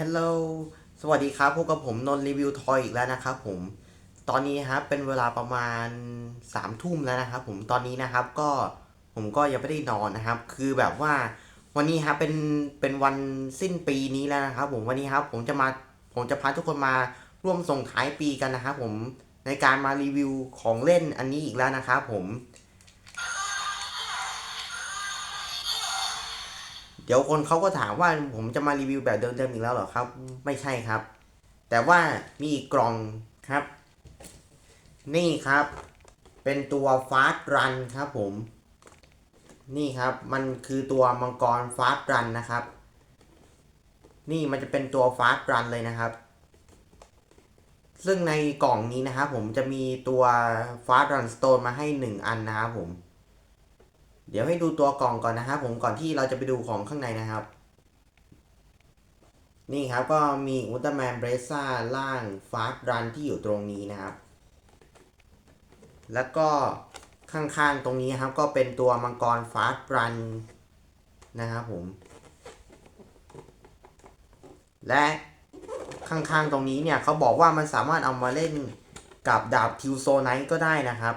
ฮัลโหล สวัสดีครับพบกับผมนนท์รีวิวทอยอีกแล้วนะครับผม ตอนนี้ครับเป็นเวลาประมาณสามทุ่มแล้วนะครับผม ตอนนี้นะครับก็ผมก็ยังไม่ได้นอนนะครับ คือแบบว่าวันนี้ครับเป็นเป็นวันสิ้นปีนี้แล้วนะครับผมวันนี้ครับผมจะมาผมจะพาทุกคนมาร่วมส่งท้ายปีกันนะครับผมในการมารีวิวของเล่นอันนี้อีกแล้วนะครับผม เดี๋ยวคนเขาก็ถามว่าผมจะมารีวิวแบบเดิมๆอีกแล้วเหรอครับ ไม่ใช่ครับ แต่ว่ามีอีกกล่องครับ นี่ครับ เป็นตัวฟาสต์รันครับผม นี่ครับมันคือตัวมังกรฟาสต์รันนะครับ นี่มันจะเป็นตัวฟาสต์รันเลยนะครับ ซึ่งในกล่องนี้นะครับผมจะมีตัวฟาสต์รันสโตนมาให้หนึ่งอันนะครับผม เดี๋ยวให้ดูตัวกล่องก่อนนะครับผมก่อนที่เราจะไปดูของข้างในนะครับ นี่ครับก็มีอุลตร้าแมนเบรซ่าล่างฟาสต์รันที่อยู่ตรงนี้นะครับ แล้วก็ข้างๆตรงนี้ครับก็เป็นตัวมังกรฟาสต์รันนะครับผม และข้างๆตรงนี้เนี่ยเขาบอกว่ามันสามารถเอามาเล่นกับดาบทิวโซไนท์ก็ได้นะครับ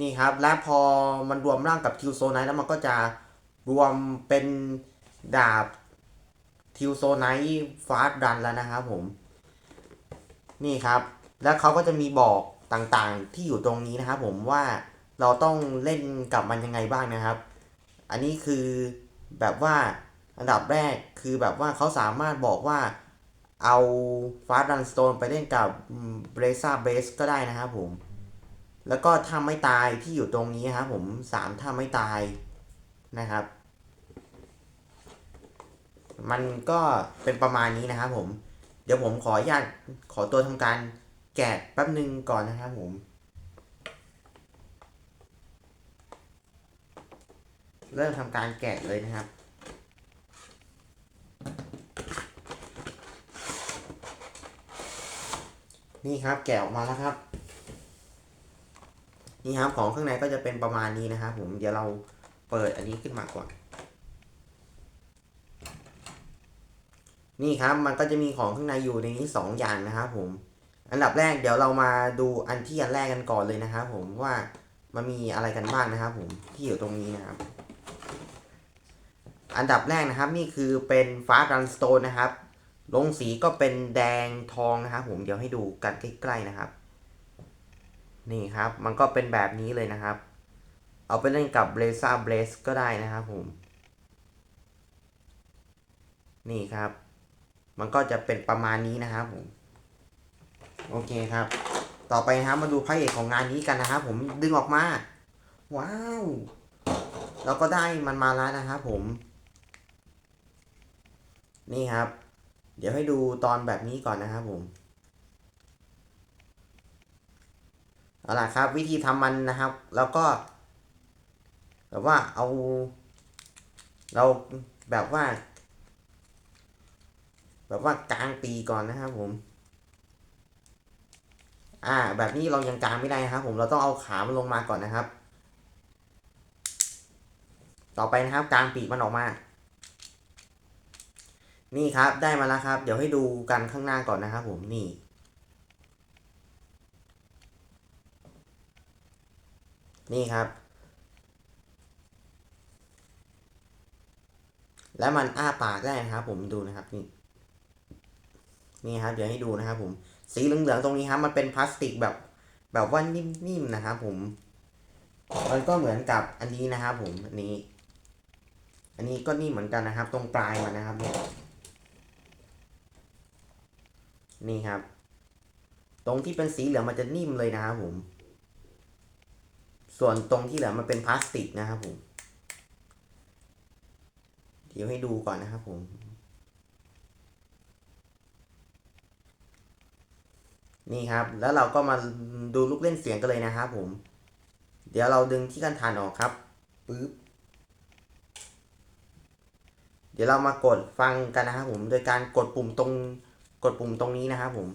นี่ครับ และพอมันรวมร่างกับทิวโซไนท์แล้วมันก็จะรวมเป็นดาบทิวโซไนท์ฟาสดันแล้วนะครับผม นี่ครับ แล้วเขาก็จะมีบอกต่างๆที่อยู่ตรงนี้นะครับผมว่าเราต้องเล่นกับมันยังไงบ้างนะครับ อันนี้คือแบบว่าอันดับแรกคือแบบว่าเขาสามารถบอกว่าเอาฟาสดันสโตนไปเล่นกับเบรซ่าเบสก็ได้นะครับผม แล้วก็ถ้าไม่ตายที่อยู่ตรงนี้ครับผมสามถ้าไม่ตายนะครับ มันก็เป็นประมาณนี้นะครับผม เดี๋ยวผมขออนุญาตขอตัวทำการแกะแป๊บหนึ่งก่อนนะครับผม เริ่มทำการแกะเลยนะครับนี่ครับแกะออกมาแล้วครับ นี่ครับของข้างในก็จะเป็นประมาณนี้นะครับผมเดี๋ยวเราเปิดอันนี้ขึ้นมาก่อน นี่ครับมันก็จะมีของข้างในอยู่ในนี้สองอย่างนะครับผมอันดับแรกเดี๋ยวเรามาดูอันที่อันแรกกันก่อนเลยนะครับผมว่ามันมีอะไรกันบ้างนะครับผมที่อยู่ตรงนี้นะครับ อันดับแรกนะครับนี่คือเป็นฟ้ารันสโตนนะครับลงสีก็เป็นแดงทองนะครับผมเดี๋ยวให้ดูกันใกล้ๆนะครับ นี่ครับ มันก็เป็นแบบนี้เลยนะครับ เอาไปเล่นกับ b l a z e r b l a z e ก็ได้นะครับผม นี่ครับ มันก็จะเป็นประมาณนี้นะครับผม โอเคครับ ต่อไปนะครับมาดูพระเอกของงานนี้กันนะครับผมดึงออกมา ว้าว เราก็ได้มันมาแล้วนะครับผม นี่ครับ เดี๋ยวให้ดูตอนแบบนี้ก่อนนะครับผม เอาล่ะครับ วิธีทำมันนะครับ แล้วก็ แบบว่าเอา เราแบบว่า แบบว่ากลางปีก่อนนะครับผม อ่า แบบนี้เรายังกลางไม่ได้นะครับ ผมเราต้องเอาขามันลงมาก่อนนะครับ ต่อไปนะครับ กลางปีกมันออกมา นี่ครับได้มาแล้วครับ เดี๋ยวให้ดูกันข้างหน้าก่อนนะครับ ผมนี่ นี่ครับ แล้วมันอ้าปากได้นะครับ ผมดูนะครับนี่นี่ครับเดี๋ยวให้ดูนะครับ ผม สีเหลืองๆตรงนี้ครับ มันเป็นพลาสติกแบบแบบว่านิ่มๆนะครับ ผมมันก็เหมือนกับอันนี้นะครับ ผมอันนี้ อันนี้ก็นิ่มเหมือนกันนะครับ ตรงปลายมันนะครับเนี่ยนี่ครับ ตรงที่เป็นสีเหลืองมันจะนิ่มเลยนะครับผม ส่วนตรงที่เหลือมันเป็นพลาสติกนะครับผมเดี๋ยวให้ดูก่อนนะครับผม นี่ครับ แล้วเราก็มาดูลูกเล่นเสียงกันเลยนะครับผม เดี๋ยวเราดึงที่กันทานออกครับปึ๊บเดี๋ยวเรามากดฟังกันนะครับผม โดยการกดปุ่มตรงกดปุ่มตรงนี้นะครับผม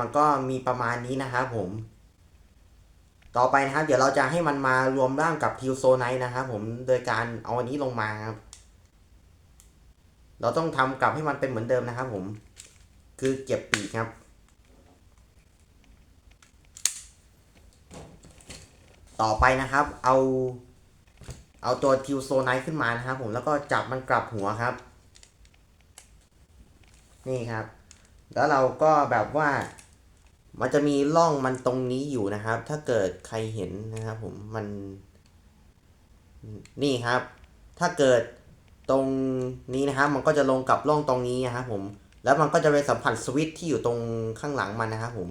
มันก็มีประมาณนี้นะครับผม ต่อไปนะครับ เดี๋ยวเราจะให้มันมารวมร่างกับทิวโซไนท์นะครับผมโดยการเอาอันนี้ลงมาครับ เราต้องทำกลับให้มันเป็นเหมือนเดิมนะครับผม คือเก็บปีกครับต่อไปนะครับ เอา เอาตัวทิวโซไนท์ขึ้นมานะครับผมแล้วก็จับมันกลับหัวครับ นี่ครับ แล้วเราก็แบบว่า มันจะมีร่องมันตรงนี้อยู่นะครับ ถ้าเกิดใครเห็นนะครับผมมันนี่ครับ ถ้าเกิดตรงนี้นะครับมันก็จะลงกับร่องตรงนี้นะครับผมแล้วมันก็จะไปสัมผัสสวิตช์ที่อยู่ตรงข้างหลังมันนะครับผม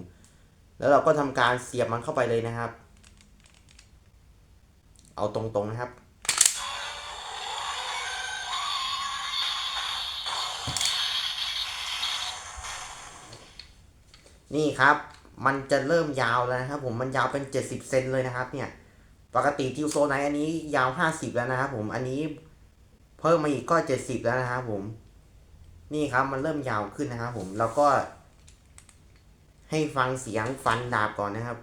แล้วเราก็ทำการเสียบมันเข้าไปเลยนะครับ เอาตรงๆนะครับ นี่ครับ มันจะเริ่มยาวแล้วนะครับผมมันยาวเป็น 70 เซนเลยนะครับ เนี่ย ปกติทิวโซไนอันนี้ยาว 50 แล้วนะครับผมอันนี้เพิ่มมาอีกก็ 70 แล้วนะครับผม นี่ครับมันเริ่มยาวขึ้นนะครับผมแล้วก็ ให้ฟังเสียงฟันดาบก่อนนะครับ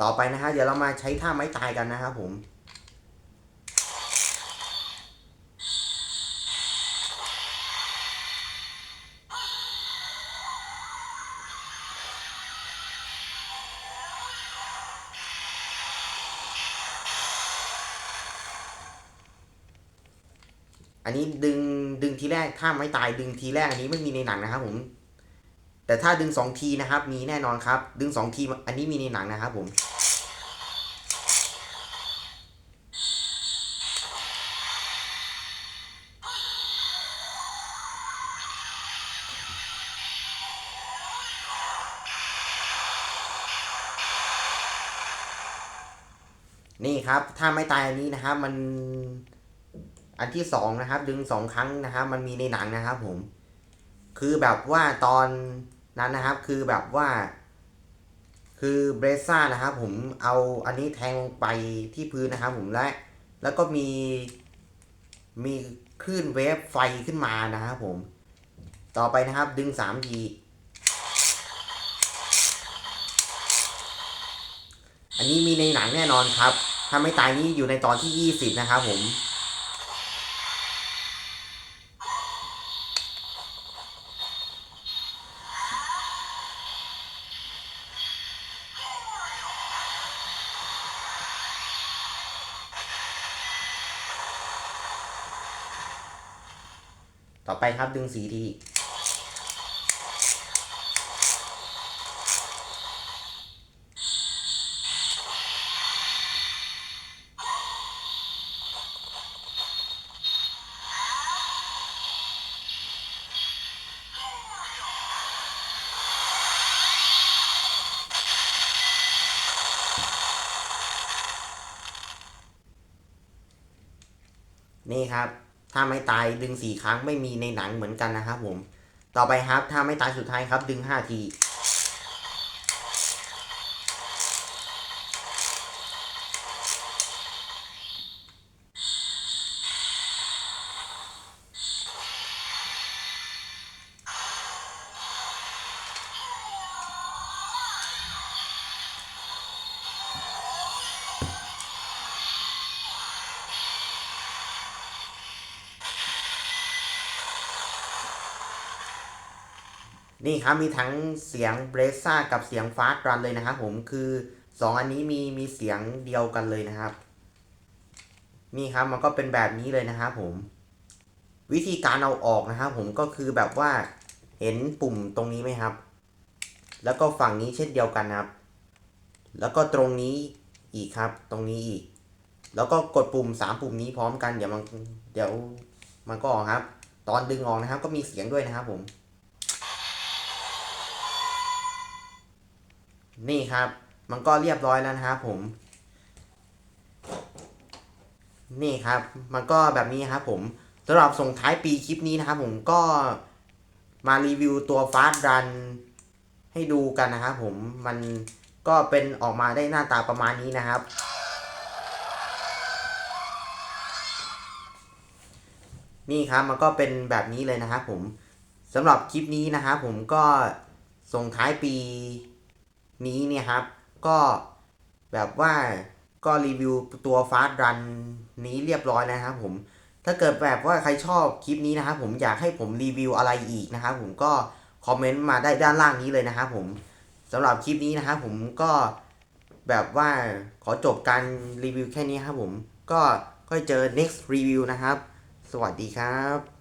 ต่อไปนะฮะเดี๋ยวเรามาใช้ท่าไม้ตายกันนะครับผมอันนี้ดึงดึงทีแรกถ้าไม่ตายดึงทีแรกอันนี้ไม่มีในหนังนะครับผม แต่ถ้าดึงสองทีนะครับ มีแน่นอนครับ ดึงสองทีอันนี้มีในหนังนะครับผมนี่ครับถ้าไม่ตายอันนี้นะครับ มันอันที่สองนะครับ ดึงสองครั้งนะครับ มันมีในหนังนะครับ ผม คือแบบว่าตอน นั้นนะครับ คือแบบว่า คือเบรซ่านะครับผมเอาอันนี้แทงลงไปที่พื้นนะครับผมและแล้วก็มีมีคลื่นเวฟไฟขึ้นมานะครับผม ต่อไปนะครับดึงสามทีอันนี้มีในหนังแน่นอนครับ ถ้าไม่ตายนี่อยู่ในตอนที่ยี่สิบนะครับผม ต่อไปครับดึงสีทีนี่ครับ ถ้าไม่ตายดึงสี่ครั้งไม่มีในหนังเหมือนกันนะครับผม ต่อไปครับถ้าไม่ตายสุดท้ายครับดึงห้าที นี่ครับมีทั้งเสียงเบรซ่ากับเสียงฟาสต์รันเลยนะครับผมคือสองอันนี้มีมีเสียงเดียวกันเลยนะครับ นี่ครับมันก็เป็นแบบนี้เลยนะครับผม วิธีการเอาออกนะครับผมก็คือแบบว่าเห็นปุ่มตรงนี้ไหมครับ แล้วก็ฝั่งนี้เช่นเดียวกันครับ แล้วก็ตรงนี้อีกครับ ตรงนี้อีก แล้วก็กดปุ่มสามปุ่มนี้พร้อมกันเดี๋ยวมันเดี๋ยวมันก็ออกครับ ตอนดึงออกนะครับ ก็มีเสียงด้วยนะครับผม นี่ครับ มันก็เรียบร้อยแล้วนะครับผม นี่ครับ มันก็แบบนี้ครับผมสำหรับส่งท้ายปีคลิปนี้นะครับผมก็มารีวิวตัวฟาสต์รันให้ดูกันนะครับผมมันก็เป็นออกมาได้หน้าตาประมาณนี้นะครับ นี่ครับมันก็เป็นแบบนี้เลยนะครับผมสำหรับคลิปนี้นะครับผมก็ส่งท้ายปี นี้เนี่ยครับ ก็แบบว่าก็รีวิวตัวฟาสต์รันนี้เรียบร้อยแล้วนะครับผม ถ้าเกิดแบบว่าใครชอบคลิปนี้นะครับผมอยากให้ผมรีวิวอะไรอีกนะครับผมก็คอมเมนต์มาได้ด้านล่างนี้เลยนะครับผมสำหรับคลิปนี้นะครับผมก็แบบว่าขอจบการรีวิวแค่นี้ครับผม ก็ค่อยเจอ next review นะครับ สวัสดีครับ